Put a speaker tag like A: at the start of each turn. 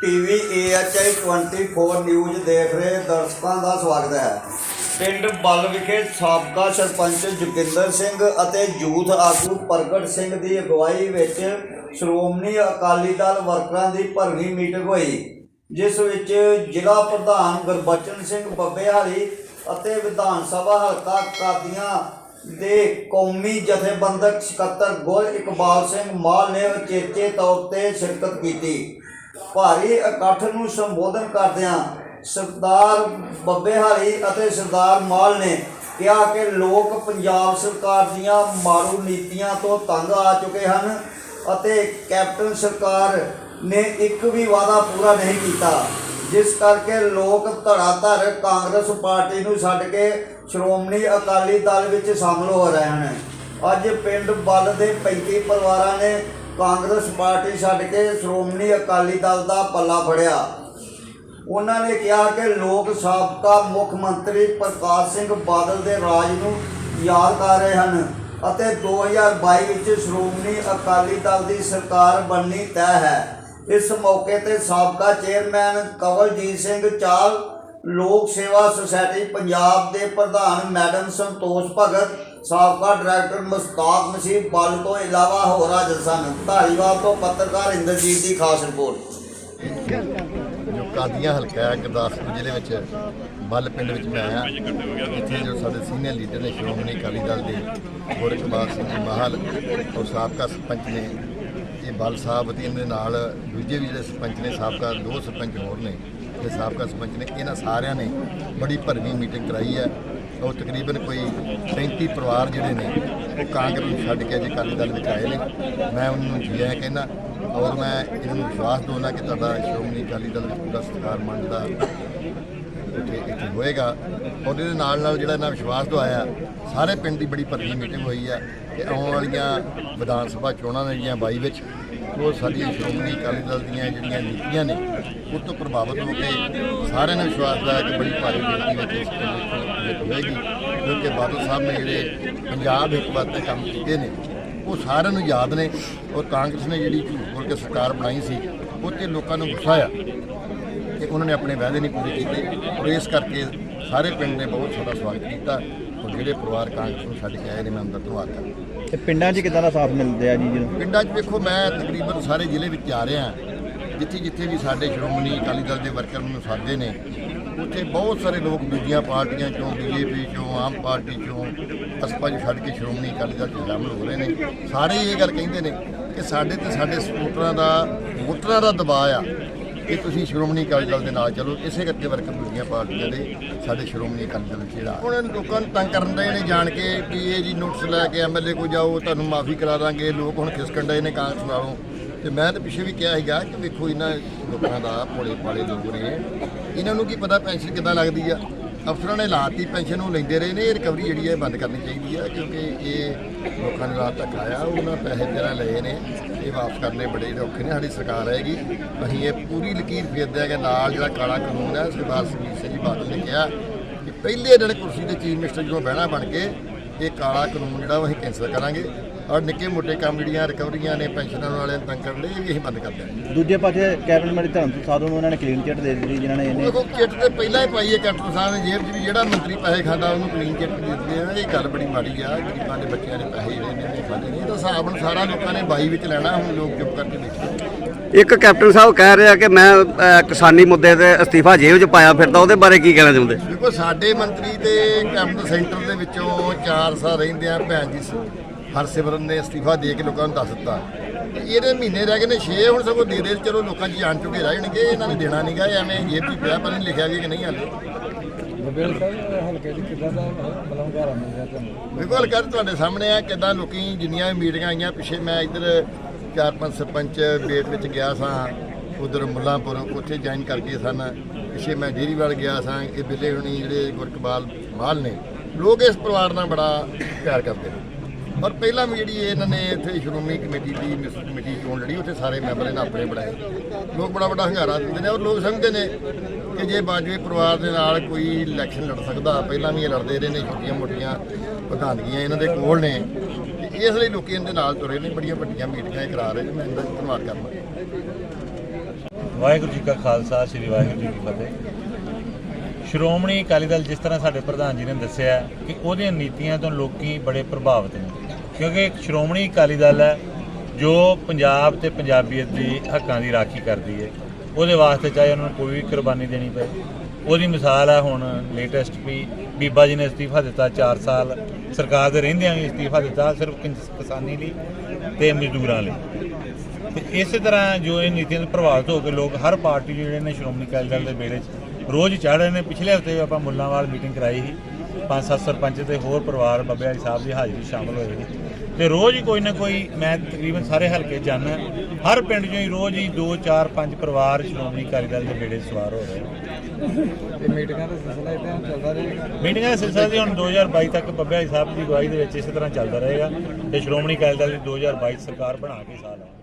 A: TV ਏਐਚਆਈ 24 news ਦੇਖ ਰਹੇ ਦਰਸ਼ਕਾਂ ਦਾ ਸਵਾਗਤ ਹੈ। ਪਿੰਡ ਬਲ ਵਿਖੇ ਸਾਬਕਾ ਸਰਪੰਚ ਜੁਗਿੰਦਰ ਸਿੰਘ ਅਤੇ ਯੂਥ ਆਗੂ ਪ੍ਰਗਟ ਸਿੰਘ ਦੀ ਅਗਵਾਈ ਵਿੱਚ ਸ਼੍ਰੋਮਣੀ ਅਕਾਲੀ ਦਲ ਵਰਕਰਾਂ ਦੀ ਭਰਵੀਂ ਮੀਟਿੰਗ ਹੋਈ, ਜਿਸ ਵਿੱਚ ਜ਼ਿਲ੍ਹਾ ਪ੍ਰਧਾਨ ਗੁਰਬਚਨ ਸਿੰਘ ਬੱਬੇਹਾਲੀ ਅਤੇ ਵਿਧਾਨ ਸਭਾ ਹਲਕਾ ਕਾਦੀਆਂ ਦੇ ਕੌਮੀ ਜਥੇਬੰਦਕ ਸਕੱਤਰ ਗੁਰ ਇਕਬਾਲ ਸਿੰਘ ਮਾਲ ਨੇ ਉਚੇਚੇ ਤੌਰ ਤੇ ਸ਼ਿਰਕਤ ਕੀਤੀ। ਭਾਰੀ ਇਕੱਠ ਨੂੰ ਸੰਬੋਧਨ ਕਰਦਿਆਂ ਸਰਦਾਰ ਬੱਬੇਹਾਰੀ ਅਤੇ ਸਰਦਾਰ ਮਾਲ ਨੇ ਕਿਹਾ ਕਿ ਲੋਕ ਪੰਜਾਬ ਸਰਕਾਰ ਦੀਆਂ ਮਾਰੂ ਨੀਤੀਆਂ ਤੋਂ ਤੰਗ ਆ ਚੁੱਕੇ ਹਨ ਅਤੇ ਕੈਪਟਨ ਸਰਕਾਰ ਨੇ ਇੱਕ ਵੀ ਵਾਅਦਾ ਪੂਰਾ ਨਹੀਂ ਕੀਤਾ, ਜਿਸ ਕਰਕੇ ਲੋਕ ਧੜਾਧੜ ਕਾਂਗਰਸ ਪਾਰਟੀ ਨੂੰ ਛੱਡ ਕੇ ਸ਼੍ਰੋਮਣੀ ਅਕਾਲੀ ਦਲ ਵਿੱਚ ਸ਼ਾਮਲ ਹੋ ਰਹੇ ਹਨ। ਅੱਜ ਪਿੰਡ ਬੱਲ ਦੇ 35 ਪਰਿਵਾਰਾਂ ਨੇ ਕਾਂਗਰਸ ਪਾਰਟੀ ਛੱਡ ਕੇ ਸ਼੍ਰੋਮਣੀ ਅਕਾਲੀ ਦਲ ਦਾ ਪੱਲਾ ਫੜਿਆ। ਉਹਨਾਂ ਨੇ ਕਿਹਾ ਕਿ ਲੋਕ ਸਾਬਕਾ ਮੁੱਖ ਮੰਤਰੀ ਪ੍ਰਕਾਸ਼ ਸਿੰਘ ਬਾਦਲ ਦੇ ਰਾਜ ਨੂੰ ਯਾਦ ਕਰ ਰਹੇ ਹਨ ਅਤੇ 2022 ਵਿੱਚ ਸ਼੍ਰੋਮਣੀ ਅਕਾਲੀ ਦਲ ਦੀ ਸਰਕਾਰ ਬਣਨੀ ਤੈਅ ਹੈ। ਇਸ ਮੌਕੇ ਤੇ ਸਾਬਕਾ ਚੇਅਰਮੈਨ ਕਵਲਜੀਤ ਸਿੰਘ ਚਾਲ ਲੋਕ ਸੇਵਾ ਸੁਸਾਇਟੀ ਪੰਜਾਬ ਦੇ ਪ੍ਰਧਾਨ ਮੈਡਮ ਸੰਤੋਸ਼ ਭਗਤ, ਸਾਬਕਾ ਡਾਇਰੈਕਟਰ ਮੁਸਤਾਕ ਨਸ਼ੀਬ ਬਲ ਤੋਂ ਇਲਾਵਾ ਹੋਰ ਹਾਜ਼ਰ ਸਨ। ਧਾਰੀਵਾਲ ਤੋਂ ਪੱਤਰਕਾਰ ਇੰਦਰਜੀਤ ਦੀ ਖਾਸ ਰਿਪੋਰਟ।
B: ਜੋ ਕਾਦੀਆਂ ਹਲਕਾ ਹੈ, ਗੁਰਦਾਸਪੁਰ ਜ਼ਿਲ੍ਹੇ ਵਿੱਚ ਬੱਲ ਪਿੰਡ ਵਿੱਚ ਮੈਂ ਆਇਆ। ਇੱਥੇ ਜੋ ਸਾਡੇ ਸੀਨੀਅਰ ਲੀਡਰ ਨੇ, ਸ਼੍ਰੋਮਣੀ ਅਕਾਲੀ ਦਲ ਦੇ ਗੁਰਕਬਾਲ ਸਿੰਘ ਮਾਹਲ ਔਰ ਸਾਬਕਾ ਸਰਪੰਚ ਨੇ, ਇਹ ਬਲ ਸਾਹਿਬ ਅਤੇ ਇਹਨਾਂ ਦੇ ਨਾਲ ਦੂਜੇ ਵੀ ਜਿਹੜੇ ਸਰਪੰਚ ਨੇ, ਸਾਬਕਾ ਦੋ ਸਰਪੰਚ ਹੋਰ ਨੇ। ਤੇ ਸਾਬਕਾ ਸਰਪੰਚ ਨੇ, ਇਹਨਾਂ ਸਾਰਿਆਂ ਨੇ ਬੜੀ ਭਰਵੀਂ ਮੀਟਿੰਗ ਕਰਾਈ ਹੈ। ਔਰ ਤਕਰੀਬਨ ਕੋਈ 35 ਪਰਿਵਾਰ ਜਿਹੜੇ ਨੇ, ਉਹ ਕਾਂਗਰਸ ਨੂੰ ਛੱਡ ਕੇ ਅੱਜ ਅਕਾਲੀ ਦਲ ਵਿੱਚ ਆਏ ਨੇ। ਮੈਂ ਉਹਨਾਂ ਨੂੰ ਜੀ ਆਇਆਂ ਕਹਿੰਦਾ, ਔਰ ਮੈਂ ਇਹਨਾਂ ਨੂੰ ਵਿਸ਼ਵਾਸ ਦਿਵਾਉਣਾ ਕਿ ਤੁਹਾਡਾ ਸ਼੍ਰੋਮਣੀ ਅਕਾਲੀ ਦਲ ਵਿੱਚ ਪੂਰਾ ਸਤਿਕਾਰ ਮਾਨ ਦਾ ਇੱਥੇ ਹੋਏਗਾ। ਔਰ ਇਹਦੇ ਨਾਲ ਨਾਲ ਜਿਹੜਾ ਇਹਨਾਂ ਵਿਸ਼ਵਾਸ ਦਵਾਇਆ, ਸਾਰੇ ਪਿੰਡ ਦੀ ਬੜੀ ਭਰਵੀਂ ਮੀਟਿੰਗ ਹੋਈ ਆ ਕਿ ਆਉਣ ਵਾਲੀਆਂ ਵਿਧਾਨ ਸਭਾ ਚੋਣਾਂ ਨੇ ਜਿਹੜੀਆਂ 22 ਵਿੱਚ ਉਹ ਸਾਡੀਆਂ ਸ਼੍ਰੋਮਣੀ ਅਕਾਲੀ ਦਲ ਦੀਆਂ ਜਿਹੜੀਆਂ ਨੀਤੀਆਂ ਨੇ, ਉਹ ਤੋਂ ਪ੍ਰਭਾਵਿਤ ਹੋ ਕੇ ਸਾਰਿਆਂ ਨੂੰ ਵਿਸ਼ਵਾਸ ਦਵਾਇਆ ਕਿ ਬੜੀ ਭਾਰੀ ਗਿਣਤੀ ਵਿੱਚ ਇਸ ਪਿੰਡ ਹੋਏਗੀ ਕਿਉਂਕਿ ਬਾਦਲ ਸਾਹਿਬ ਨੇ ਜਿਹੜੇ ਪੰਜਾਬ ਹਿੱਤ ਵਾਸਤੇ ਕੰਮ ਕੀਤੇ ਨੇ, ਉਹ ਸਾਰਿਆਂ ਨੂੰ ਯਾਦ ਨੇ ਔਰ ਕਾਂਗਰਸ ਨੇ ਜਿਹੜੀ ਝੂਠ ਬੋਲ ਕੇ ਸਰਕਾਰ ਬਣਾਈ ਸੀ, ਉਹ 'ਤੇ ਲੋਕਾਂ ਨੂੰ ਗੁੱਸਾ ਆ ਕਿ ਉਹਨਾਂ ਨੇ ਆਪਣੇ ਵਾਅਦੇ ਨਹੀਂ ਪੂਰੇ ਕੀਤੇ ਔਰ ਇਸ ਕਰਕੇ ਸਾਰੇ ਪਿੰਡ ਨੇ ਬਹੁਤ ਸਾਡਾ ਸਵਾਗਤ ਕੀਤਾ। ਔਰ ਜਿਹੜੇ ਪਰਿਵਾਰ ਕਾਂਗਰਸ ਨੂੰ ਛੱਡ ਕੇ ਆਏ ਨੇ ਮੈਂ ਅੰਦਰ ਧੰਨਵਾਦ ਕਰਦਾ
C: ਤੇ ਪਿੰਡਾਂ 'ਚ ਕਿਦਾਂ ਦਾ ਸਾਥ ਮਿਲਦਾ ਜੀ ਜਦੋਂ?
B: ਪਿੰਡਾਂ 'ਚ ਵੇਖੋ ਮੈਂ ਤਕਰੀਬਨ ਸਾਰੇ ਜ਼ਿਲ੍ਹੇ ਵਿੱਚ ਜਾ ਰਿਹਾ ਜਿੱਥੇ ਜਿੱਥੇ ਵੀ ਸਾਡੇ ਸ਼੍ਰੋਮਣੀ ਅਕਾਲੀ ਦਲ ਦੇ ਵਰਕਰ ਮੈਨੂੰ ਸਾਦੇ ਨੇ ਉੱਥੇ ਬਹੁਤ ਸਾਰੇ ਲੋਕ ਦੂਜੀਆਂ ਪਾਰਟੀਆਂ ਚੋਂ ਬੀਜੇਪੀ ਚੋਂ ਆਮ ਪਾਰਟੀ ਚੋਂ ਅਸਪਾ ਛੱਡ ਕੇ ਸ਼੍ਰੋਮਣੀ ਅਕਾਲੀ ਦਲ 'ਚ ਸ਼ਾਮਲ ਹੋ ਰਹੇ ਨੇ। ਸਾਰੇ ਇਹ ਗੱਲ ਕਹਿੰਦੇ ਨੇ ਕਿ ਸਾਡੇ ਤੇ ਸਾਡੇ ਸਪੋਰਟਰਾਂ ਦਾ ਵੋਟਰਾਂ ਦਾ ਦਬਾਅ ਆ। ਕਿ ਤੁਸੀਂ ਸ਼੍ਰੋਮਣੀ ਅਕਾਲੀ ਦਲ ਦੇ ਨਾਲ ਚਲੋ, ਇਸੇ ਕਰਕੇ ਵਰਕਰ ਦੂਜੀਆਂ ਪਾਰਟੀਆਂ ਦੇ ਸਾਡੇ ਸ਼੍ਰੋਮਣੀ ਅਕਾਲੀ ਦਲ ਵਿੱਚ ਜਿਹੜਾ। ਉਹਨਾਂ ਨੂੰ ਲੋਕਾਂ ਨੂੰ ਤੰਗ ਕਰਨ ਦੇ ਨੇ ਜਾਣ ਕੇ ਵੀ ਇਹ ਜੀ ਨੋਟਿਸ ਲੈ ਕੇ ਐਮਐਲਏ ਕੋ ਜਾਓ, ਤੁਹਾਨੂੰ ਮਾਫੀ ਕਰਾ ਦਾਂਗੇ, ਲੋਕ ਹੁਣ ਖਿਸਕਣ ਡਏ ਨੇ ਕਾਂਗਰਸ ਨਾਲੋਂ। ਤੇ ਮੈਂ ਤਾਂ ਪਿੱਛੇ ਵੀ ਕਿਹਾ ਸੀਗਾ ਕਿ ਵੇਖੋ ਇਹਨਾਂ ਲੋਕਾਂ ਦਾ ਭੋਲੇ ਭਾਲੇ ਲੋਕ ਨੇ। ਇਹਨਾਂ ਨੂੰ ਕੀ ਪਤਾ ਪੈਨਸ਼ਨ ਕਿੱਦਾਂ ਲੱਗਦੀ ਆ? ਅਫਸਰਾਂ ਨੇ ਲਾਤੀ, ਪੈਨਸ਼ਨ ਨੂੰ ਲੈਂਦੇ ਰਹੇ ਨੇ, ਇਹ ਰਿਕਵਰੀ ਜਿਹੜੀ ਹੈ ਬੰਦ ਕਰਨੀ ਚਾਹੀਦੀ ਹੈ, ਕਿਉਂਕਿ ਇਹ ਲੋਕਾਂ ਨੇ ਰਾਤ ਤੱਕ ਆਇਆ ਉਹਨਾਂ ਪੈਸੇ ਜਿਹੜਾ ਲਏ ਨੇ, ਇਹ ਵਾਪਸ ਕਰਨੇ ਬੜੇ ਔਖੇ ਨੇ, ਸਾਡੀ ਸਰਕਾਰ ਆਏਗੀ। ਅਸੀਂ ਇਹ ਪੂਰੀ ਲਕੀਰ ਫੇਰਦੇ ਆਂਗੇ ਨਾਲ ਜਿਹੜਾ ਕਾਲਾ ਕਾਨੂੰਨ ਹੈ ਸਰਦਾਰ ਸੁਖਬੀਰ ਸਿੰਘ ਜੀ ਬਾਦਲ ਨੇ ਕਿਹਾ ਕਿ ਪਹਿਲੇ ਦਿਨ ਕੁਰਸੀ ਤੇ ਚੀਫ ਮਿਨਿਸਟਰ ਜਦੋਂ ਬਹਿਣਾ ਬਣ ਕੇ ਇਹ ਕਾਲਾ ਕਾਨੂੰਨ ਜਿਹੜਾ ਉਹ ਅਸੀਂ ਕੈਂਸਲ ਕਰਾਂਗੇ। ਔਰ ਨਿੱਕੇ ਮੋਟੇ ਕੰਮ ਜਿਹੜੀਆਂ ਰਿਕਵਰੀਆਂ ਨੇ ਪੈਨਸ਼ਨਾਂ ਵਾਲਿਆਂ ਨੂੰ ਤੰਗ ਕਰਨ ਲਈ ਇਹ ਵੀ ਅਸੀਂ ਬੰਦ ਕਰ ਦਿਆਂਗੇ।
C: ਦੂਜੇ ਪਾਸੇ ਕੈਬਨਿਟ ਮੰਤਰੀ ਧਰਮ ਸਿੰਘ ਸਾਧੂ ਨੂੰ ਉਹਨਾਂ ਨੇ ਕਲੀਨ ਚਿੱਟ ਦੇ ਦਿੱਤੀ ਜਿਨ੍ਹਾਂ ਨੇ ਇਹਨੇ
B: ਦੇਖੋ ਕਿੱਟ ਤੇ ਪਹਿਲਾਂ ਹੀ ਪਾਈ ਹੈ ਕੈਪਟਨ ਸਾਹਿਬ ਨੇ ਜੇਬ 'ਚ ਵੀ ਜਿਹੜਾ ਮੰਤਰੀ ਪੈਸੇ ਖਾਂਦਾ ਉਹਨੂੰ ਕਲੀਨ ਚਿੱਟ ਦੇ ਦਿੰਦੇ ਆ ਇਹ ਗੱਲ ਬੜੀ ਮਾੜੀ ਆ ਗਰੀਬਾਂ ਦੇ ਬੱਚਿਆਂ ਦੇ ਪੈਸੇ ਜਿਹੜੇ ਨੇ ਇਹ ਤਾਂ ਹਿਸਾਬ ਹੁਣ ਸਾਰਾ ਲੋਕਾਂ ਨੇ 22 ਵਿੱਚ ਲੈਣਾ ਹੁਣ ਲੋਕ ਚੁੱਪ ਕਰਕੇ ਦੇਖੋ।
D: ਇੱਕ ਕੈਪਟਨ ਸਾਹਿਬ ਕਹਿ ਰਿਹਾ ਕਿ ਮੈਂ ਅਹ, ਕਿਸਾਨੀ ਮੁੱਦੇ ਤੇ ਅਸਤੀਫਾ ਜੇਬ 'ਚ ਪਾਇਆ ਫਿਰਦਾ ਉਹਦੇ ਬਾਰੇ ਕੀ ਕਹਿਣਾ ਚਾਹੁੰਦੇ?
B: ਦੇਖੋ ਸਾਡੇ ਮੰਤਰੀ ਤੇ ਕੈਬਨਿਟ ਸੈਂਟਰ ਦੇ ਵਿੱਚੋਂ 4 ਸਾਲ ਰਹਿੰਦੇ ਆ ਭੈਣ ਜੀ ਹਰਸਿਮਰਨ ਨੇ ਅਸਤੀਫਾ ਦੇ ਕੇ ਲੋਕਾਂ ਨੂੰ ਦੱਸ ਦਿੱਤਾ। ਤੇ ਇਹਦੇ ਮਹੀਨੇ ਰਹਿ ਗਏ ਨੇ 6 ਹੁਣ ਸਗੋਂ ਦੇ ਦੇ ਚਲੋ ਲੋਕਾਂ 'ਚ ਜਾਣ ਚੁੱਕੇ ਰਹਿ ਜਾਣਗੇ ਇਹਨਾਂ ਨੇ ਦੇਣਾ ਨਹੀਂਗਾ ਐਵੇਂ ਜੇਬ 'ਚ ਪਿਆ ਪਰ ਨਹੀਂ ਲਿਖਿਆ ਵੀ ਕਿ ਨਹੀਂ ਹਾਲੇ।
E: ਗੋਬਿੰਦ ਸਾਹਿਬ ਹਲਕੇ ਦੀ ਕਿੱਦਾਂ ਦਾ ਹੰਗਾਰਾ ਮਿਲ ਰਿਹਾ ਤੁਹਾਨੂੰ?
B: ਬਿਲਕੁਲ ਕਰ ਤੁਹਾਡੇ ਸਾਹਮਣੇ ਆ ਕਿਦਾਂ ਲੋਕੀ ਜਿੰਨੀਆਂ ਵੀ ਮੀਟਿੰਗਾਂ ਆਈਆਂ ਪਿੱਛੇ ਮੈਂ ਇੱਧਰ ਚਾਰ ਪੰਜ ਸਰਪੰਚ ਬੇਟ ਵਿੱਚ ਗਿਆ ਸਾਂ, ਉਧਰ ਮੁੱਲਾਂਪੁਰ, ਉੱਥੇ ਜੁਆਇਨ ਕਰਕੇ ਸਨ। ਪਿੱਛੇ ਮੈਂ ਡੇਰੀਵਾਲ ਗਿਆ ਸਾਂ ਇਹ ਬਿੱਲੇ ਹੁਣੀ ਜਿਹੜੇ ਗੁਰਕਬਾਲ ਮਾਲ ਨੇ, ਲੋਕ ਇਸ ਪਰਿਵਾਰ ਨਾਲ ਬੜਾ ਪਿਆਰ ਕਰਦੇ ਨੇ। ਔਰ ਪਹਿਲਾਂ ਵੀ ਜਿਹੜੀ ਇਹਨਾਂ ਨੇ ਇੱਥੇ ਸ਼੍ਰੋਮਣੀ ਕਮੇਟੀ ਦੀ ਮਿਸਰ ਕਮੇਟੀ ਚੋਣ ਲੜੀ, ਉੱਥੇ ਸਾਰੇ ਮੈਂਬਰ ਇਹਨਾਂ ਆਪਣੇ ਬਣਾਏ। ਲੋਕ ਬੜਾ ਵੱਡਾ ਹੰਗਾਰਾ ਦਿੰਦੇ ਨੇ ਔਰ ਲੋਕ ਸਮਝਦੇ ਨੇ ਕਿ ਜੇ ਬਾਜਵੇ ਪਰਿਵਾਰ ਦੇ ਨਾਲ ਕੋਈ ਇਲੈਕਸ਼ਨ ਲੜ ਸਕਦਾ, ਪਹਿਲਾਂ ਵੀ ਇਹ ਲੜਦੇ ਰਹੇ ਨੇ, ਛੋਟੀਆਂ ਮੋਟੀਆਂ ਪ੍ਰਧਾਨਗੀਆਂ ਇਹਨਾਂ ਦੇ ਕੋਲ ਨੇ। ਇਸ ਲਈ ਲੋਕੀ ਇਹਦੇ ਨਾਲ ਤੁਰੇ ਨੇ, ਬੜੀਆਂ ਵੱਡੀਆਂ ਮੀਟਿੰਗਾਂ ਇਹ ਕਰਾ ਰਹੇ ਨੇ, ਮੈਂ ਇਹਦਾ ਧੰਨਵਾਦ ਕਰਦਾ।
F: ਵਾਹਿਗੁਰੂ ਜੀ ਕਾ ਖਾਲਸਾ, ਸ੍ਰੀ ਵਾਹਿਗੁਰੂ ਜੀ ਕੀ ਫਤਿਹ। ਸ਼੍ਰੋਮਣੀ ਅਕਾਲੀ ਦਲ ਜਿਸ ਤਰ੍ਹਾਂ ਸਾਡੇ ਪ੍ਰਧਾਨ ਜੀ ਨੇ ਦੱਸਿਆ ਕਿ ਉਹਦੀਆਂ ਨੀਤੀਆਂ ਤੋਂ ਲੋਕੀ ਬੜੇ ਪ੍ਰਭਾਵਿਤ ਨੇ। ਕਿਉਂਕਿ ਸ਼੍ਰੋਮਣੀ ਅਕਾਲੀ ਦਲ ਹੈ, ਜੋ ਪੰਜਾਬ ਤੇ ਪੰਜਾਬੀਅਤ ਦੀ ਹੱਕਾਂ ਦੀ ਰਾਖੀ ਕਰਦੀ ਹੈ। ਉਹਦੇ ਵਾਸਤੇ ਚਾਹੇ ਉਹਨਾਂ ਨੂੰ ਕੋਈ ਵੀ ਕੁਰਬਾਨੀ ਦੇਣੀ ਪਏ। ਉਹਦੀ ਮਿਸਾਲ ਹੈ ਹੁਣ ਲੇਟੈਸਟ ਵੀ ਬੀਬਾ ਜੀ ਨੇ ਅਸਤੀਫਾ ਦਿੱਤਾ 4 ਸਾਲ, ਸਰਕਾਰ ਦੇ ਰਹਿੰਦਿਆਂ ਵੀ ਅਸਤੀਫਾ ਦਿੱਤਾ ਸਿਰਫ ਕਿਸਾਨੀ ਲਈ ਤੇ ਮਜ਼ਦੂਰਾਂ ਲਈ। ਤੇ ਇਸੇ ਤਰ੍ਹਾਂ ਜੋ ਇਹ ਨੀਤੀਆਂ ਤੋਂ ਪ੍ਰਭਾਵਿਤ ਹੋ ਕੇ ਲੋਕ ਹਰ ਪਾਰਟੀ ਜਿਹੜੇ ਨੇ ਸ਼੍ਰੋਮਣੀ ਅਕਾਲੀ ਦਲ ਦੇ ਬੇੜੇ 'ਚ ਰੋਜ਼ ਚੜ੍ਹ ਰਹੇ ਨੇ। ਪਿਛਲੇ ਹਫ਼ਤੇ ਆਪਾਂ ਮੁੱਲਾਂਵਾਲ ਮੀਟਿੰਗ ਕਰਾਈ ਸੀ। ਪੰਜ ਸੱਤ ਸਰਪੰਚ ਤੇ ਹੋਰ ਪਰਿਵਾਰ ਬੱਬੇ ਵਾਲੀ ਸਾਹਿਬ ਦੀ ਹਾਜ਼ਰੀ ਸ਼ਾਮਲ ਹੋਏ ਨੇ ਤੇ ਰੋਜ਼ ਹੀ ਕੋਈ ਨਾ ਕੋਈ ਮੈਂ ਤਕਰੀਬਨ ਸਾਰੇ ਹਲਕੇ ਜਾਣਾ ਹਰ ਪਿੰਡ 'ਚੋਂ ਹੀ ਰੋਜ਼ ਹੀ 2 4 5 ਪਰਿਵਾਰ ਸ਼੍ਰੋਮਣੀ ਅਕਾਲੀ ਦਲ ਦੇ ਬੇੜੇ ਸਵਾਰ ਹੋ ਰਹੇ
E: ਇਹ ਮੀਟਿੰਗਾਂ ਦਾ ਸਿਲਸਿਲਾ ਇਦਾਂ ਚੱਲਦਾ ਰਹੇਗਾ?
F: ਮੀਟਿੰਗਾਂ ਦਾ ਸਿਲਸਿਲਾ ਜੀ ਹੁਣ 2022 ਤੱਕ ਬੱਬੇ ਵਾਲੀ ਸਾਹਿਬ ਦੀ ਅਗਵਾਈ ਦੇ ਵਿੱਚ ਇਸੇ ਤਰ੍ਹਾਂ ਚੱਲਦਾ ਰਹੇਗਾ ਤੇ ਸ਼੍ਰੋਮਣੀ ਅਕਾਲੀ ਦਲ ਦੀ 2022 ਸਰਕਾਰ ਬਣਾ ਕੇ ਸਾਲ ਹੈ